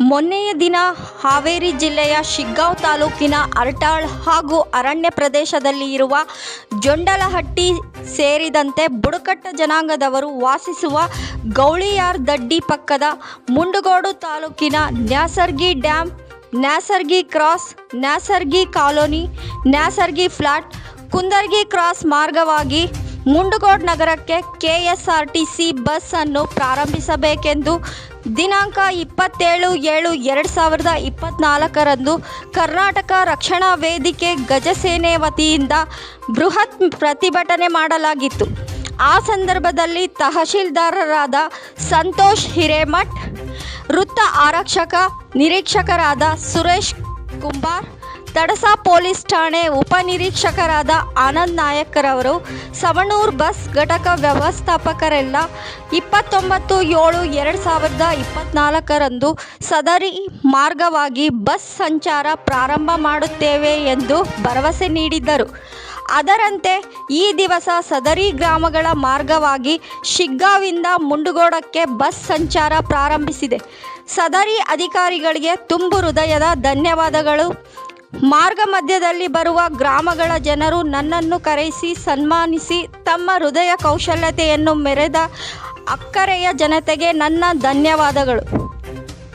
ಮೊನ್ನೆಯ ದಿನ ಹಾವೇರಿ ಜಿಲ್ಲೆಯ ಶಿಗ್ಗಾಂವ್ ತಾಲೂಕಿನ ಅರಟಾಳ್ ಹಾಗೂ ಅರಣ್ಯ ಪ್ರದೇಶದಲ್ಲಿ ಇರುವ ಜೊಂಡಲಹಟ್ಟಿ ಸೇರಿದಂತೆ ಬುಡಕಟ್ಟು ಜನಾಂಗದವರು ವಾಸಿಸುವ ಗೌಳಿಯಾರ್ ದಡ್ಡಿ ಪಕ್ಕದ ಮುಂಡಗೋಡು ತಾಲೂಕಿನ Nyasargi dam Nyasargi cross, Nyasargi colony, Nyasargi flat, Kundargi cross ಮಾರ್ಗವಾಗಿ ಮುಂಡಗೋಡ್ ನಗರಕ್ಕೆ ಕೆಎಸ್ಆರ್ಟಿಸಿ ಬಸ್ ಅನ್ನು ಪ್ರಾರಂಭಿಸಬೇಕೆಂದು ದಿನಾಂಕ ಇಪ್ಪತ್ತೇಳು ಏಳು ಎರಡು ಸಾವಿರದ ಇಪ್ಪತ್ತ್ನಾಲ್ಕರಂದು ಕರ್ನಾಟಕ ರಕ್ಷಣಾ ವೇದಿಕೆ ಗಜಸೇನೆ ವತಿಯಿಂದ ಬೃಹತ್ ಪ್ರತಿಭಟನೆ ಮಾಡಲಾಗಿತ್ತು. ಆ ಸಂದರ್ಭದಲ್ಲಿ ತಹಶೀಲ್ದಾರರಾದ ಸಂತೋಷ್ ಹಿರೇಮಠ್, ವೃತ್ತ ಆರಕ್ಷಕ, ನಿರೀಕ್ಷಕರಾದ ಸುರೇಶ್ ಕುಂಬಾರ್ ತಡಸ ಪೊಲೀಸ್ ಠಾಣೆ ಉಪನಿರೀಕ್ಷಕರಾದ ಆನಂದ್ ನಾಯಕರವರು ಸವಣೂರು ಬಸ್ ಘಟಕ ವ್ಯವಸ್ಥಾಪಕರೆಲ್ಲ ಇಪ್ಪತ್ತೊಂಬತ್ತು ಏಳು ಎರಡು ಸಾವಿರದ ಇಪ್ಪತ್ತ್ನಾಲ್ಕರಂದು ಸದರಿ ಮಾರ್ಗವಾಗಿ ಬಸ್ ಸಂಚಾರ ಪ್ರಾರಂಭ ಮಾಡುತ್ತೇವೆ ಎಂದು ಭರವಸೆ ನೀಡಿದ್ದರು. ಅದರಂತೆ ಈ ದಿವಸ ಸದರಿ ಗ್ರಾಮಗಳ ಮಾರ್ಗವಾಗಿ ಶಿಗ್ಗಾವಿಂದ ಮುಂಡುಗೋಡಕ್ಕೆ ಬಸ್ ಸಂಚಾರ ಪ್ರಾರಂಭಿಸಿದೆ. ಸದರಿ ಅಧಿಕಾರಿಗಳಿಗೆ ತುಂಬು ಹೃದಯದ ಧನ್ಯವಾದಗಳು. ಮಾರ್ಗ ಮಧ್ಯದಲ್ಲಿ ಬರುವ ಗ್ರಾಮಗಳ ಜನರು ನನ್ನನ್ನು ಕರೆಸಿ, ಸನ್ಮಾನಿಸಿ, ತಮ್ಮ ಹೃದಯ ಕೌಶಲ್ಯತೆಯನ್ನು ಮೆರೆದ ಅಕ್ಕರೆಯ ಜನತೆಗೆ ನನ್ನ ಧನ್ಯವಾದಗಳು.